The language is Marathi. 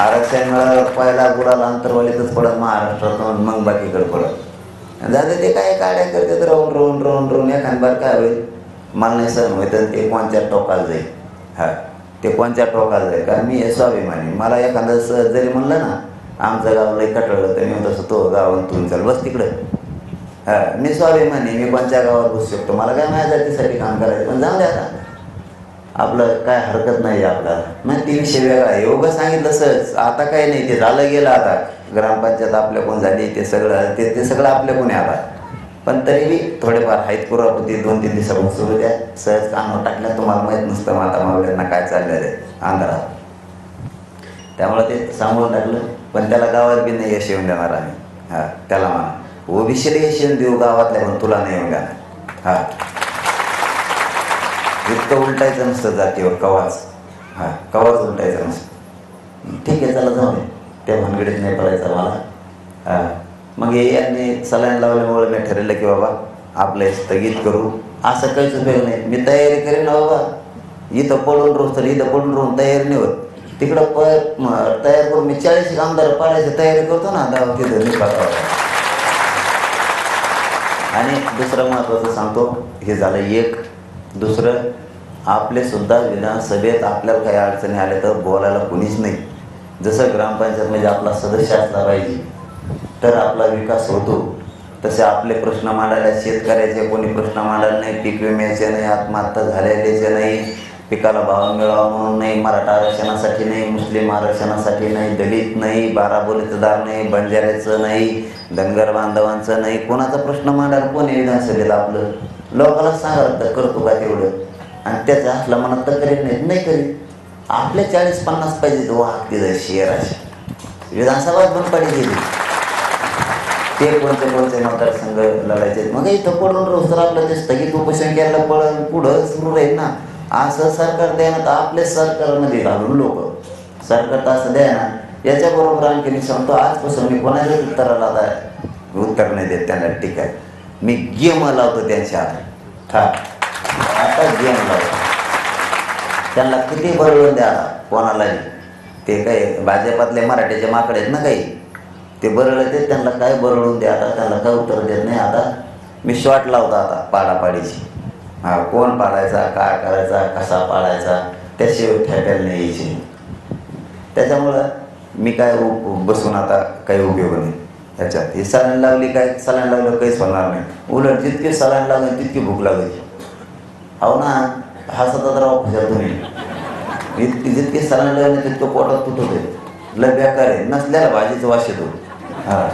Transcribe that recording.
आरक्षण मिळालं पहिला गुलाल अंतरवालीतच पडत महाराष्ट्रातून मग बाकीकडे पडत. जाते ते काय काड्या करतात राहून राहून राहून राहून एखाद बार काय होईल? मला नाही सहन होईल तर ते कोणत्या टोकाला जाईल? हा ते कोणत्या टोकाला जाईल? कारण मी हे स्वाभिमानी मला एखादं जरी म्हणलं ना आमचं गाव लई कटळलं तर मी तसं तो गावात तुम्ही चाल बस तिकडं. हा मी स्वाभिमानी मी कोणत्या गावात बसू शकतो? मला काय माझ्या जातीसाठी काम करायचं? पण जाऊ द्या आता. आपलं काय हरकत नाही आपल्याला मग म्हणजे ती वेगळा योग सांगितलं सहज. आता काय नाही ते झालं गेलं आता. ग्रामपंचायत आपल्या कोण झाली ते सगळं ते ते सगळं आपल्या कोण आता. पण तरीही थोडेफार आहेत पुरापुती दोन तीन दिवसापासून सुरू द्या. सहज कामं टाकल्या तुम्हाला माहीत नसतं माता मावल्यांना काय चाललेलं आहे आंध्रात. त्यामुळे ते सांभाळून टाकलं. पण त्याला गावात बी नाही यश येऊन देणार आम्ही. हा त्याला म्हणा. ओबीसीला यश येऊन देऊ गावातल्या पण तुला नाही येऊन देणार. हा. इतकं उलटायचं नसतं जातीवर कवाच. हा कवाच उलटायचं नसतं. ठीक आहे चला जाऊ दे. त्या भानगडीत नाही पडायचं मला मग हे यांनी सलाईन लावल्यामुळे मी ठरवलं की बाबा आपलं स्थगित करू. असं काहीच उपयोग नाही. मी तयारी करेन ना बाबा. इथं पडून रोज तर इथं पडून राहून तयारी नाही होत. तिकडं प तयार करून मी चाळीस आमदार पाडायची तयारी करतो ना दावा तिथं आणि दुसरं महत्त्वाचं सांगतो हे झालं एक. दुसरं आपले सुद्धा विधानसभेत आपल्याला काही अडचणी आल्या तर बोलायला कोणीच नाही. जसं ग्रामपंचायतमध्ये म्हणजे आपला सदस्य असला पाहिजे तर आपला विकास होतो. तसे आपले प्रश्न मांडायला शेतकऱ्याचे कोणी प्रश्न मांडायला नाही पीक विम्याचे नाही आत्महत्या झालेल्याचे नाही पिकाला भाव मिळावा म्हणून नाही मराठा आरक्षणासाठी नाही मुस्लिम आरक्षणासाठी नाही दलित नाही बाराबोलीतदार नाही बंजाऱ्याचं नाही धनगर बांधवांचं नाही कोणाचा प्रश्न मांडायला कोणी विधानसभेला आपलं? लोकांना सांगा तर करतो का तेवढं? आणि त्याचा आपल्या मनात तर करीत नाही नाही करीत आपले चाळीस पन्नास पाहिजे वाहक तिथं शेअर असे विधानसभा पण पडी गेली. ते कोणते कोणते मतदारसंघ लढायचे? मग इथं पडून रोज तर आपलं ते स्थगित उपोषण केलं पळ पुढं सुरू राहील ना. असं सरकार द्या ना तर आपले सरकारमध्ये घालून लोक. सरकार तर असं द्या ना याच्याबरोबर आणखी मी सांगतो आजपासून मी कोणाच्याच उत्तराला आता उत्तर नाही देत त्यांना ठीक आहे मी गेम लावतो त्यांच्या हातात. हा काय गेम लावतो त्यांना किती बरळून द्या कोणालाही. ते काही भाजपातले मराठीचे माकडे आहेत ना काही. ते बरळ ते त्यांना काय बरळून द्या आता? त्यांना काय उत्तर देत नाही आता? मी शॉट लावतो आता पाडापाडीची. हा कोण पाडायचा काय करायचा कसा पाडायचा? त्याशिवाय ठेकायला नाही यायची. त्याच्यामुळं मी काय उ- बसून आता काही उपयोग नाही. त्याच्यात. ही सलाईन लावली काय? सलाईन लावलं काहीच होणार नाही. उलट जितकी सलाईन लागेल तितकी भूक लागायची. हो ना हसतात राव खुशाल तुम्ही. इतकी जितके सलाईन लावले तितकं पोटात तुटत आहे लय बेकार आहे. नसल्याला भाजीचं वास येतो. हा.